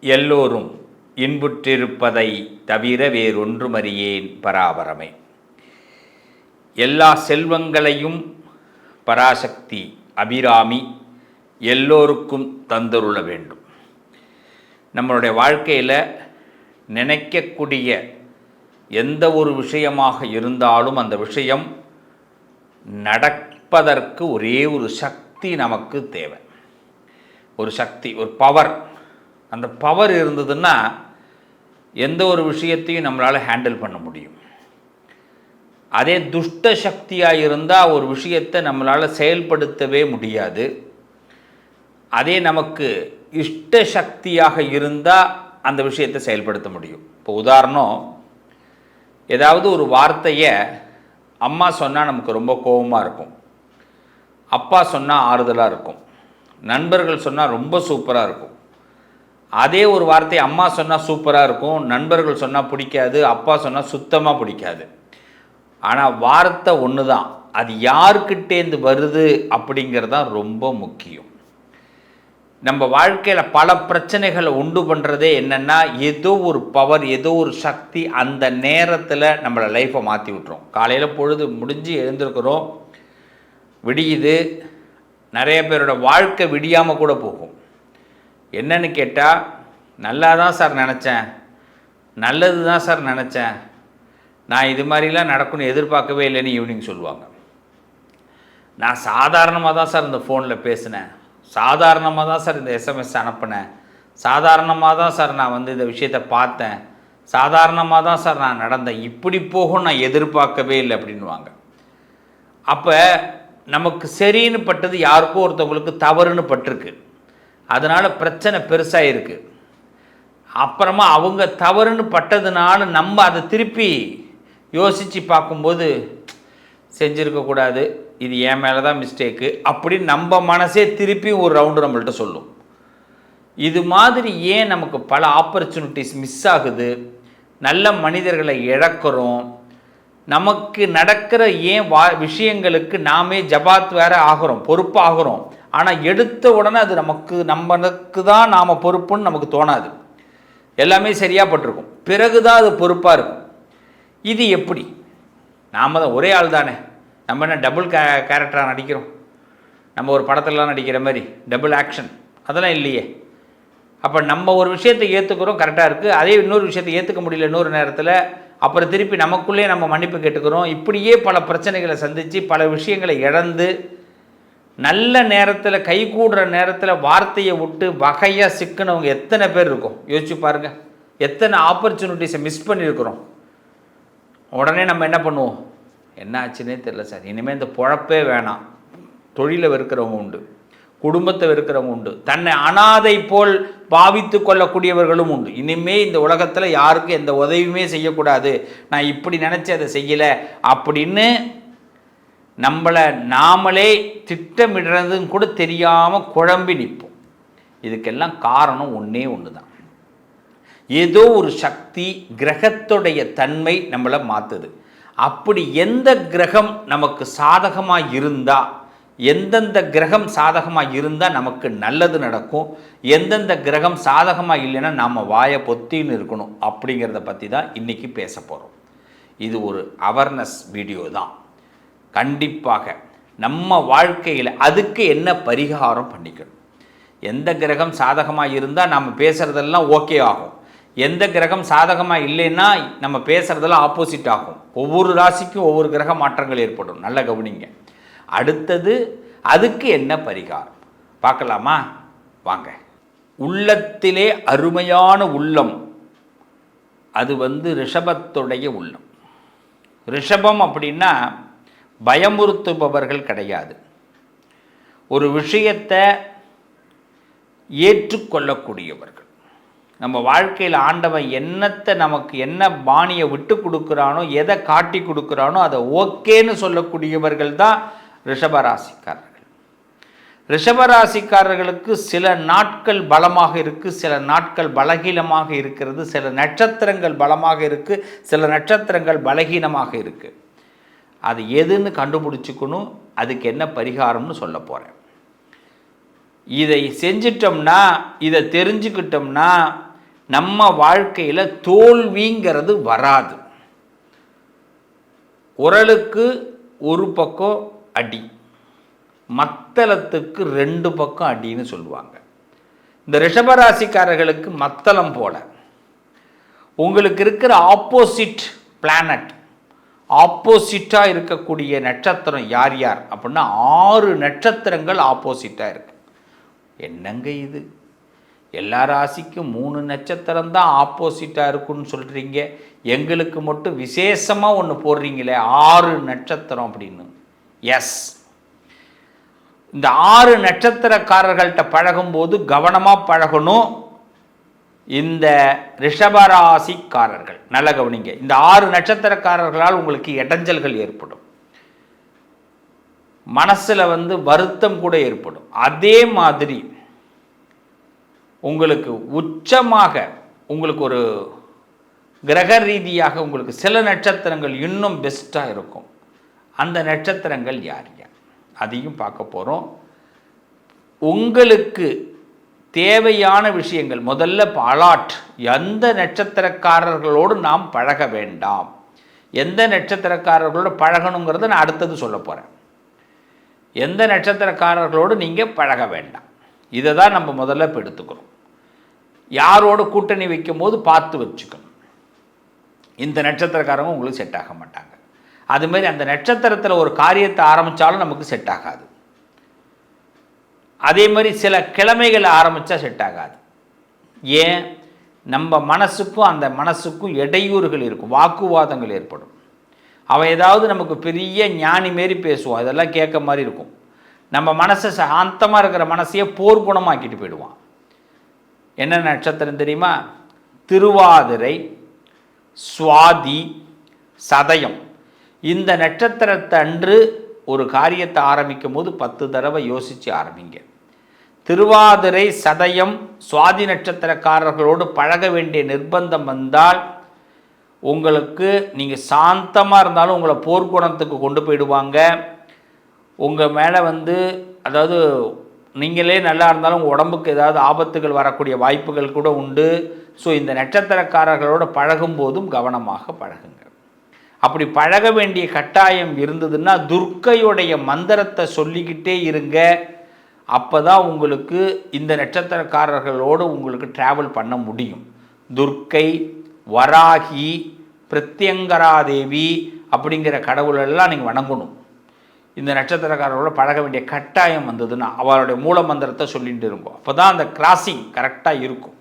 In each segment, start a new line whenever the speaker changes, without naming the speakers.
எல்லோரும் இன்புற்றிருப்பதை தவிர வேறொன்றுமறியேன் பராபரமே. எல்லா செல்வங்களையும் பராசக்தி அபிராமி எல்லோருக்கும் தந்தருள வேண்டும். நம்மளுடைய வாழ்க்கையில் நினைக்கக்கூடிய எந்த ஒரு விஷயமாக இருந்தாலும் அந்த விஷயம் நடப்பதற்கு ஒரே ஒரு சக்தி நமக்கு தேவை. ஒரு சக்தி ஒரு பவர் அந்த பவர் இருந்ததுன்னா எந்த ஒரு விஷயத்தையும் நம்மளால் ஹேண்டில் பண்ண முடியும். அதே துஷ்ட சக்தியாக இருந்தால் ஒரு விஷயத்தை நம்மளால் செயல்படுத்தவே முடியாது. அதே நமக்கு இஷ்ட சக்தியாக இருந்தால் அந்த விஷயத்தை செயல்படுத்த முடியும். இப்போ உதாரணம் ஏதாவது ஒரு வார்த்தையை அம்மா சொன்னால் நமக்கு ரொம்ப கோபமாக இருக்கும். அப்பா சொன்னால் ஆறுதலாக இருக்கும். நண்பர்கள் சொன்னால் ரொம்ப சூப்பராக இருக்கும். அதே ஒரு வார்த்தை அம்மா சொன்னால் சூப்பராக இருக்கும் நண்பர்கள் சொன்னால் பிடிக்காது அப்பா சொன்னால் சுத்தமாக பிடிக்காது. ஆனால் வார்த்தை ஒன்று தான் அது யாருக்கிட்டேருந்து வருது அப்படிங்கிறது தான் ரொம்ப முக்கியம். நம்ம வாழ்க்கையில் பல பிரச்சனைகளை உண்டு பண்ணுறதே என்னென்னா ஏதோ ஒரு பவர் ஏதோ ஒரு சக்தி அந்த நேரத்தில் நம்மளை லைஃப்பை மாற்றி விட்டுரும். காலையில் பொழுது முடிஞ்சு எழுந்திருக்கிறோம் விடியுது நிறைய பேரோட வாழ்க்கை விடியாமல் கூட போகும். என்னன்னு கேட்டால் நல்லா தான் சார் நினச்சேன். நல்லது தான் சார் நினச்சேன். நான் இது மாதிரிலாம் நடக்கும்னு எதிர்பார்க்கவே இல்லைன்னு ஈவினிங் சொல்லுவாங்க. நான் சாதாரணமாக தான் சார் இந்த ஃபோனில் பேசினேன். சாதாரணமாக தான் சார் இந்த எஸ்எம்எஸ் அனுப்பினேன். சாதாரணமாக தான் சார் நான் வந்து இந்த விஷயத்தை பார்த்தேன். சாதாரணமாக தான் சார் நான் நடந்தேன். இப்படி போகும் நான் எதிர்பார்க்கவே இல்லை அப்படின்வாங்க அப்போ நமக்கு சரின்னு பட்டது யாருக்கோ ஒருத்தவங்களுக்கு தவறுன்னு பட்டிருக்கு. அதனால் பிரச்சனை பெருசாக இருக்குது அப்புறமா அவங்க தவறுன்னு பட்டதுனால நம்ம அதை திருப்பி யோசித்து பார்க்கும்போது செஞ்சுருக்கக்கூடாது இது என் மேலே தான் மிஸ்டேக்கு அப்படின்னு நம்ம மனசே திருப்பி ஒரு ரவுண்டு நம்மள்கிட்ட சொல்லும். இது மாதிரி ஏன் நமக்கு பல ஆப்பர்ச்சுனிட்டிஸ் மிஸ் ஆகுது? நல்ல மனிதர்களை இழக்கிறோம். நமக்கு நடக்கிற ஏன் வா விஷயங்களுக்கு நாமே ஜபாத் வேற ஆகிறோம் பொறுப்பாகிறோம். ஆனால் எடுத்த உடனே அது நமக்கு நம்மளுக்கு தான் நாம் பொறுப்புன்னு நமக்கு தோணாது. எல்லாமே சரியாக பட்டிருக்கும். பிறகு தான் அது பொறுப்பாக இருக்கும். இது எப்படி? நாம் தான் ஒரே ஆள் தானே. நம்ம என்ன டபுள் கே கேரக்டராக நடிக்கிறோம்? நம்ம ஒரு படத்துலலாம் நடிக்கிற மாதிரி டபுள் ஆக்ஷன் அதெல்லாம் இல்லையே. அப்போ நம்ம ஒரு விஷயத்தை ஏற்றுக்கிறோம் கரெக்டாக இருக்குது அதே இன்னொரு விஷயத்தை ஏற்றுக்க முடியல இன்னொரு நேரத்தில் அப்புறம் திருப்பி நமக்குள்ளே நம்ம மன்னிப்பு கேட்டுக்கிறோம். இப்படியே பல பிரச்சனைகளை சந்தித்து பல விஷயங்களை இழந்து நல்ல நேரத்தில் கை கூடுற நேரத்தில் வார்த்தையை விட்டு வகையாக சிக்கினவங்க எத்தனை பேர் இருக்கும்? யோசிச்சு பாருங்கள் எத்தனை ஆப்பர்ச்சுனிட்டிஸை மிஸ் பண்ணியிருக்கிறோம். உடனே நம்ம என்ன பண்ணுவோம்? என்ன ஆச்சுன்னே தெரில சார். இனிமேல் இந்த பொழப்பே வேணாம். தொழிலை வெறுக்கிறவங்க உண்டு. குடும்பத்தை வெறுக்கிறவங்க உண்டு. தன்னை அனாதை போல் பாவித்து கொள்ளக்கூடியவர்களும் உண்டு. இனிமே இந்த உலகத்தில் யாருக்கும் எந்த உதவியுமே செய்யக்கூடாது. நான் இப்படி நினச்சி அதை செய்யலை. அப்படின்னு நம்மளை நாமளே திட்டமிடுறதுன்னு கூட தெரியாமல் குழம்பி நிற்போம். இதுக்கெல்லாம் காரணம் ஒன்றே ஒன்று தான் ஏதோ ஒரு சக்தி கிரகத்துடைய தன்மை நம்மளை மாற்றுது அப்படி எந்த கிரகம் நமக்கு சாதகமாக இருந்தால் எந்தெந்த கிரகம் சாதகமாக இருந்தால் நமக்கு நல்லது நடக்கும் எந்தெந்த கிரகம் சாதகமாக இல்லைன்னா நாம் வாயை பொத்தின்னு இருக்கணும் அப்படிங்கிறத பற்றி தான் இன்றைக்கி பேச போகிறோம் இது ஒரு அவேர்னஸ் வீடியோ தான். கண்டிப்பாக நம்ம வாழ்க்கையில் அதுக்கு என்ன பரிகாரம் பண்ணிக்கணும்? எந்த கிரகம் சாதகமாக இருந்தால் நம்ம பேசுகிறதெல்லாம் ஓகே ஆகும். எந்த கிரகம் சாதகமாக இல்லைன்னா நம்ம பேசுகிறதெல்லாம் ஆப்போசிட் ஆகும். ஒவ்வொரு ராசிக்கும் ஒவ்வொரு கிரக மாற்றங்கள் ஏற்படும். நல்ல கவனிங்க. அடுத்தது அதுக்கு என்ன பரிகாரம்? பார்க்கலாமா? வாங்க. உள்ளத்திலே அருமையான உள்ளம். அது வந்து ரிஷபத்துடைய உள்ளம். ரிஷபம் அப்படின்னா பயமுறுத்துபவர்கள் கிடையாது. ஒரு விஷயத்தை ஏற்றுக்கொள்ளக்கூடியவர்கள். நம்ம வாழ்க்கையில் ஆண்டவன் என்னத்தை நமக்கு என்ன பாணியை விட்டு கொடுக்குறானோ எதை காட்டி கொடுக்குறானோ அதை ஓகேன்னு சொல்லக்கூடியவர்கள் தான் ரிஷபராசிக்காரர்கள். ரிஷபராசிக்காரர்களுக்கு சில நாட்கள் பலமாக இருக்குது சில நாட்கள் பலகீனமாக இருக்கிறது சில நட்சத்திரங்கள் பலமாக இருக்குது சில நட்சத்திரங்கள் பலகீனமாக இருக்குது அது எதுன்னு கண்டுபிடிச்சிக்கணும் அதுக்கு என்ன பரிகாரம்னு சொல்ல போகிறேன் இதை செஞ்சிட்டோம்னா இதை தெரிஞ்சுக்கிட்டோம்னா நம்ம வாழ்க்கையில் தோல்விங்கிறது வராது. உரலுக்கு ஒரு பக்கம் அடி மத்தளத்துக்கு ரெண்டு பக்கம் அடின்னு சொல்லுவாங்க. இந்த ரிஷபராசிக்காரர்களுக்கு மத்தளம் போல. உங்களுக்கு இருக்கிற ஆப்போசிட் பிளானட் ஆப்போசிட்டாக இருக்கக்கூடிய நட்சத்திரம் யார் யார்? அப்படின்னா ஆறு நட்சத்திரங்கள் ஆப்போசிட்டாக இருக்கு. என்னங்க இது? எல்லா ராசிக்கும் மூணு நட்சத்திரம் தான் ஆப்போசிட்டாக இருக்குன்னு சொல்கிறீங்க எங்களுக்கு மட்டும் விசேஷமாக ஒன்று போடுறீங்களே ஆறு நட்சத்திரம் அப்படின்னு. எஸ் இந்த ஆறு நட்சத்திரக்காரர்கள்ட்ட பழகும்போது கவனமாக பழகணும். இந்த ரிஷபராசிக்காரர்கள் நல்ல கவனிங்க இந்த ஆறு நட்சத்திரக்காரர்களால் உங்களுக்கு இடைஞ்சல்கள் ஏற்படும். மனசில் வந்து வருத்தம் கூட ஏற்படும். அதே மாதிரி உங்களுக்கு உச்சமாக உங்களுக்கு ஒரு கிரக ரீதியாக உங்களுக்கு சில நட்சத்திரங்கள் இன்னும் பெஸ்ட்டாக இருக்கும். அந்த நட்சத்திரங்கள் யார் யார்? அதையும் பார்க்க போகிறோம் உங்களுக்கு தேவையான விஷயங்கள். முதல்ல பாலாட். எந்த நட்சத்திரக்காரர்களோடு நாம் பழக வேண்டாம். எந்த நட்சத்திரக்காரர்களோடு பழகணுங்கிறத நான் அடுத்தது சொல்ல போகிறேன் எந்த நட்சத்திரக்காரர்களோடு நீங்கள் பழக வேண்டாம். இதை தான் நம்ம முதல்ல இப்போ எடுத்துக்கிறோம் யாரோடு கூட்டணி வைக்கும் போது பார்த்து வச்சுக்கணும். இந்த நட்சத்திரக்காரங்க உங்களுக்கு செட் ஆக மாட்டாங்க. அதுமாரி அந்த நட்சத்திரத்தில் ஒரு காரியத்தை ஆரம்பித்தாலும் நமக்கு செட் ஆகாது. அதே மாதிரி சில கிழமைகள் ஆரம்பித்தா செட் ஆகாது. ஏன்? நம்ம மனசுக்கும் அந்த மனசுக்கும் இடையூறுகள் இருக்கும். வாக்குவாதங்கள் ஏற்படும். அவன் ஏதாவது நமக்கு பெரிய ஞானி மாரி பேசுவான். இதெல்லாம் கேட்க மாதிரி இருக்கும். நம்ம மனசை சாந்தமாக இருக்கிற மனசையே போர்க்குணமாக்கிட்டு போயிடுவான். என்ன நட்சத்திரம் தெரியுமா? திருவாதிரை சுவாதி சதயம். இந்த நட்சத்திரத்தை அன்று ஒரு காரியத்தை ஆரம்பிக்கும் போது பத்து தடவை யோசித்து ஆரம்பிங்க. திருவாதிரை சதயம் சுவாதி நட்சத்திரக்காரர்களோடு பழக வேண்டிய நிர்பந்தம் வந்தால் உங்களுக்கு நீங்கள் சாந்தமாக இருந்தாலும் உங்களை போர்க்குணத்துக்கு கொண்டு போயிடுவாங்க. உங்கள் மேலே வந்து அதாவது நீங்களே நல்லா இருந்தாலும் உங்கள் உடம்புக்கு ஏதாவது ஆபத்துகள் வரக்கூடிய வாய்ப்புகள் கூட உண்டு. ஸோ இந்த நட்சத்திரக்காரர்களோடு பழகும் போதும் கவனமாக பழகுங்க. அப்படி பழக வேண்டிய கட்டாயம் இருந்ததுன்னா துர்க்கையுடைய மந்திரத்தை சொல்லிக்கிட்டே இருங்க. அப்போ தான் உங்களுக்கு இந்த நட்சத்திரக்காரர்களோடு உங்களுக்கு ட்ராவல் பண்ண முடியும். துர்க்கை வராகி பிரத்யங்கராதேவி அப்படிங்கிற கடவுளெல்லாம் நீங்கள் வணங்கணும். இந்த நட்சத்திரக்காரர்களோட பழக வேண்டிய கட்டாயம் வந்ததுன்னா அவருடைய மூல மந்திரத்தை சொல்லிட்டு இருக்கும் அப்போ தான் அந்த கிராசிங் கரெக்டாக இருக்கும்.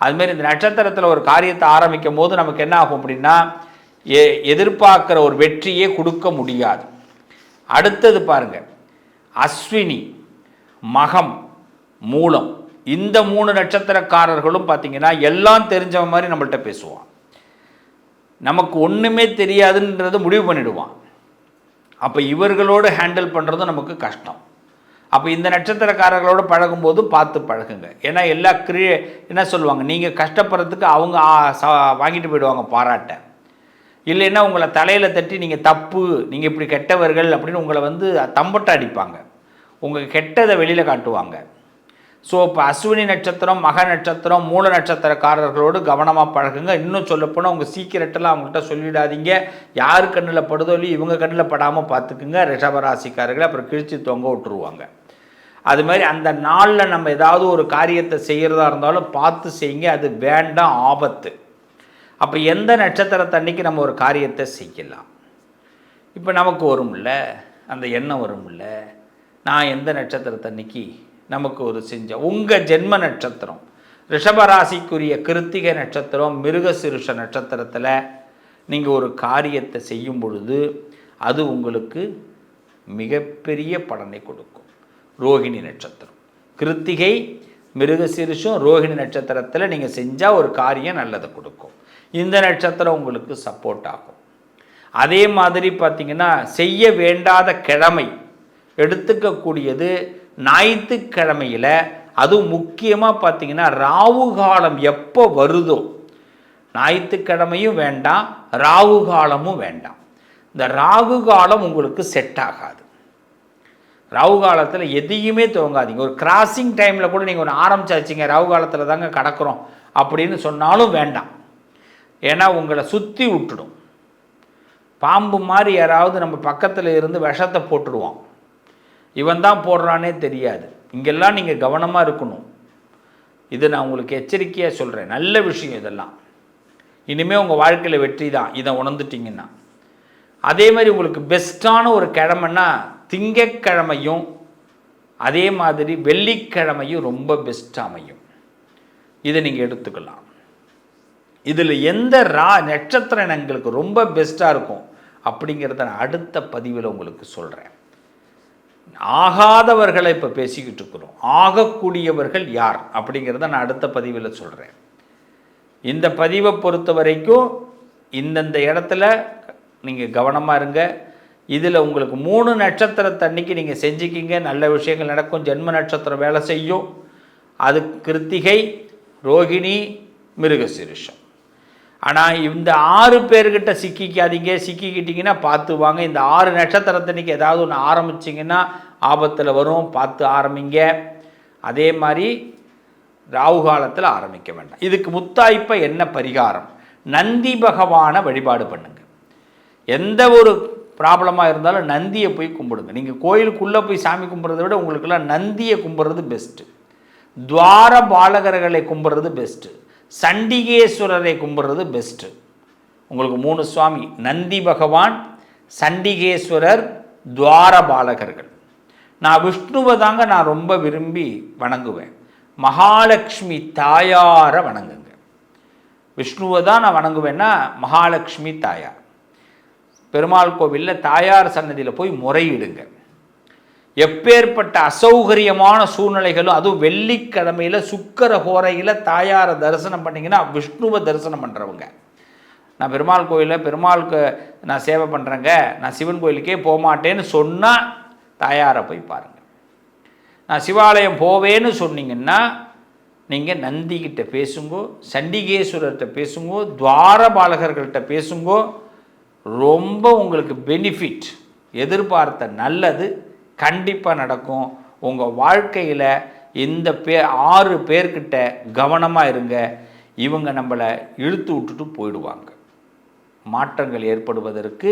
அதுமாரி இந்த நட்சத்திரத்தில் ஒரு காரியத்தை ஆரம்பிக்கும் போது நமக்கு என்ன ஆகும் அப்படின்னா எதிர்பார்க்குற ஒரு வெற்றியே கொடுக்க முடியாது. அடுத்தது பாருங்கள் அஸ்வினி மகம் மூலம். இந்த மூணு நட்சத்திரக்காரர்களும் பார்த்தீங்கன்னா எல்லாம் தெரிஞ்சவன் மாதிரி நம்மள்கிட்ட பேசுவான். நமக்கு ஒன்றுமே தெரியாதுன்றது முடிவு பண்ணிடுவான். அப்போ இவர்களோடு ஹேண்டில் பண்ணுறதும் நமக்கு கஷ்டம். அப்போ இந்த நட்சத்திரக்காரர்களோடு பழகும்போது பார்த்து பழகுங்க. ஏன்னா எல்லா கிரியே என்ன சொல்லுவாங்க? நீங்கள் கஷ்டப்படுறதுக்கு அவங்க வாங்கிட்டு போயிடுவாங்க பாராட்டை. இல்லைன்னா உங்களை தலையில் தட்டி நீங்கள் தப்பு நீங்கள் இப்படி கெட்டவர்கள் அப்படின்னு உங்களை வந்து தம்பட்டை அடிப்பாங்க. உங்கள் கெட்டதை வெளியில் காட்டுவாங்க. ஸோ இப்போ அஸ்வினி நட்சத்திரம் மக நட்சத்திரம் மூல நட்சத்திரக்காரர்களோடு கவனமாக பழகுங்க. இன்னும் சொல்லப்போனால் உங்கள் சீக்கிரட்டெல்லாம் அவங்கள்ட்ட சொல்லிடாதீங்க. யார் கண்ணில் படுதோ இல்லையோ இவங்க கண்ணில் படாமல் பார்த்துக்குங்க. ரிஷபராசிக்காரர்களை அப்புறம் கிழிச்சு தொங்க விட்டுருவாங்க. அது மாதிரி அந்த நாளில் நம்ம ஏதாவது ஒரு காரியத்தை செய்கிறதா இருந்தாலும் பார்த்து செய்யுங்க. அது வேண்டாம் ஆபத்து. அப்போ எந்த நட்சத்திரத்தன்னைக்கு நம்ம ஒரு காரியத்தை செய்யலாம்? இப்போ நமக்கு வரும்ல அந்த எண்ணம் வரும்ல நான் எந்த நட்சத்திரத்தன்னைக்கு நமக்கு ஒரு செஞ்ச உங்கள் ஜென்ம நட்சத்திரம் ரிஷபராசிக்குரிய கிருத்திகை நட்சத்திரம் மிருகசிருஷ நட்சத்திரத்தில் நீங்கள் ஒரு காரியத்தை செய்யும் பொழுது அது உங்களுக்கு மிகப்பெரிய பலனை கொடுக்கும். ரோஹிணி நட்சத்திரம். கிருத்திகை மிருகசீரிஷம் ரோஹிணி நட்சத்திரத்தில் நீங்கள் செஞ்சால் ஒரு காரியம் நல்லதை கொடுக்கும். இந்த நட்சத்திரம் உங்களுக்கு சப்போர்ட் ஆகும். அதே மாதிரி பார்த்திங்கன்னா செய்ய வேண்டாத கிழமை எடுத்துக்கக்கூடியது ஞாயிற்றுக்கிழமையில் அதுவும் முக்கியமாக பார்த்தீங்கன்னா ராவு காலம் எப்போ வருதோ ஞாயிற்றுக்கிழமையும் வேண்டாம் ராகு காலமும் வேண்டாம். இந்த ராகு காலம் உங்களுக்கு செட் ஆகாது. ராகு காலத்தில் எதையுமே துவங்காதீங்க. ஒரு கிராசிங் டைமில் கூட நீங்கள் ஒன்று ஆரம்பிச்சாச்சிங்க ராகு காலத்தில் தாங்க கடக்கிறோம் அப்படின்னு சொன்னாலும் வேண்டாம். ஏன்னா உங்களை சுற்றி விட்டுடும். பாம்பு மாதிரி யாராவது நம்ம பக்கத்தில் இருந்து விஷத்தை போட்டுடுவோம் இவன் தான் போடுறானே தெரியாது. இங்கெல்லாம் நீங்கள் கவனமாக இருக்கணும். இது நான் உங்களுக்கு எச்சரிக்கையாக சொல்கிறேன் நல்ல விஷயம் இதெல்லாம். இனிமேல் உங்கள் வாழ்க்கையில் வெற்றி தான். இதை உணர்ந்துட்டீங்கன்னா. அதே மாதிரி உங்களுக்கு பெஸ்ட்டான ஒரு கிழமைன்னா திங்கக்கிழமையும் அதே மாதிரி வெள்ளிக்கிழமையும் ரொம்ப பெஸ்ட்டாக அமையும். இதை நீங்கள் எடுத்துக்கலாம். இதில் எந்த ரா நட்சத்திரம் எங்களுக்கு ரொம்ப பெஸ்ட்டாக இருக்கும் அப்படிங்கிறத நான் அடுத்த பதிவில் உங்களுக்கு சொல்கிறேன் ஆகாதவர்களை இப்போ பேசிக்கிட்டு இருக்கிறோம். ஆகக்கூடியவர்கள் யார் அப்படிங்கிறத நான் அடுத்த பதிவில் சொல்கிறேன் இந்த பதிவை பொறுத்த வரைக்கும் இந்தந்த இடத்துல நீங்கள் கவனமாக இருங்க. இதில் உங்களுக்கு மூணு நட்சத்திரத்தன்னைக்கு நீங்கள் செஞ்சுக்கிங்க. நல்ல விஷயங்கள் நடக்கும். ஜென்ம நட்சத்திரம் வேலை செய்யும். அது கிருத்திகை ரோகிணி மிருகசிருஷம். ஆனால் இந்த ஆறு பேர்கிட்ட சிக்கிக்காதீங்க. சிக்கிக்கிட்டிங்கன்னா பார்த்து வாங்க. இந்த ஆறு நட்சத்திரத்தன்னைக்கு ஏதாவது ஒன்று ஆரம்பிச்சிங்கன்னா ஆபத்தில் வரும். பார்த்து ஆரம்பிங்க. அதே மாதிரி ராகு காலத்தில் ஆரம்பிக்க வேண்டாம். இதுக்கு முத்தாய்ப்பை என்ன பரிகாரம்? நந்தி பகவானை வழிபாடு பண்ணுங்க. எந்த ஒரு ப்ராப்ளமாக இருந்தாலும் நந்தியை போய் கும்பிடுங்க. நீங்கள் கோயிலுக்குள்ளே போய் சாமி கும்பிட்றத விட உங்களுக்கெல்லாம் நந்தியை கும்பிட்றது பெஸ்ட்டு துவார பாலகர்களை கும்பிட்றது பெஸ்ட்டு சண்டிகேஸ்வரரை கும்பிட்றது பெஸ்ட்டு உங்களுக்கு மூணு சுவாமி நந்தி பகவான் சண்டிகேஸ்வரர் துவார பாலகர்கள். நான் விஷ்ணுவை தாங்க நான் ரொம்ப விரும்பி வணங்குவேன். மகாலட்சுமி தாயாரை வணங்குங்க. விஷ்ணுவை தான் நான் வணங்குவேன்னா மகாலட்சுமி தாயார். பெருமாள் கோவிலில் தாயார் சன்னதியில் போய் முறையிடுங்க. எப்பேற்பட்ட அசௌகரியமான சூழ்நிலைகளும் அதுவும் வெள்ளிக்கிழமையில் சுக்கர ஹோரையில் தாயாரை தரிசனம் பண்ணிங்கன்னா விஷ்ணுவை தரிசனம் பண்ணுறவங்க நான் பெருமாள் கோயிலில் பெருமாளுக்கு நான் சேவை பண்ணுறேங்க நான் சிவன் கோயிலுக்கே போகமாட்டேன்னு சொன்னால் தாயாரை போய் பாருங்கள் நான் சிவாலயம் போவேன்னு சொன்னீங்கன்னா நீங்கள் நந்திக்கிட்ட பேசுங்கோ சண்டிகேஸ்வரர்கிட்ட பேசுங்கோ துவாரபாலகர்கள்ட்ட பேசுங்கோ ரொம்ப உங்களுக்கு பெனிஃபிட் எதிர்பார்த்த நல்லது கண்டிப்பாக நடக்கும். உங்கள் வாழ்க்கையில் இந்த பே ஆறு பேர்கிட்ட கவனமாக இருங்க. இவங்க நம்மளை இழுத்து விட்டுட்டு போயிடுவாங்க. மாற்றங்கள் ஏற்படுவதற்கு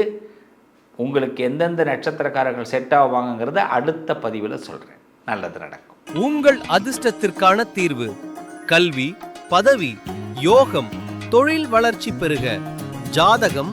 உங்களுக்கு எந்தெந்த நட்சத்திரக்காரர்கள் செட் ஆவாங்கங்கிறத அடுத்த பதிவில் சொல்கிறேன் நல்லது நடக்கும்.
உங்கள் அதிர்ஷ்டத்திற்கான தீர்வு கல்வி பதவி யோகம் தொழில் வளர்ச்சி பெறுக. ஜாதகம்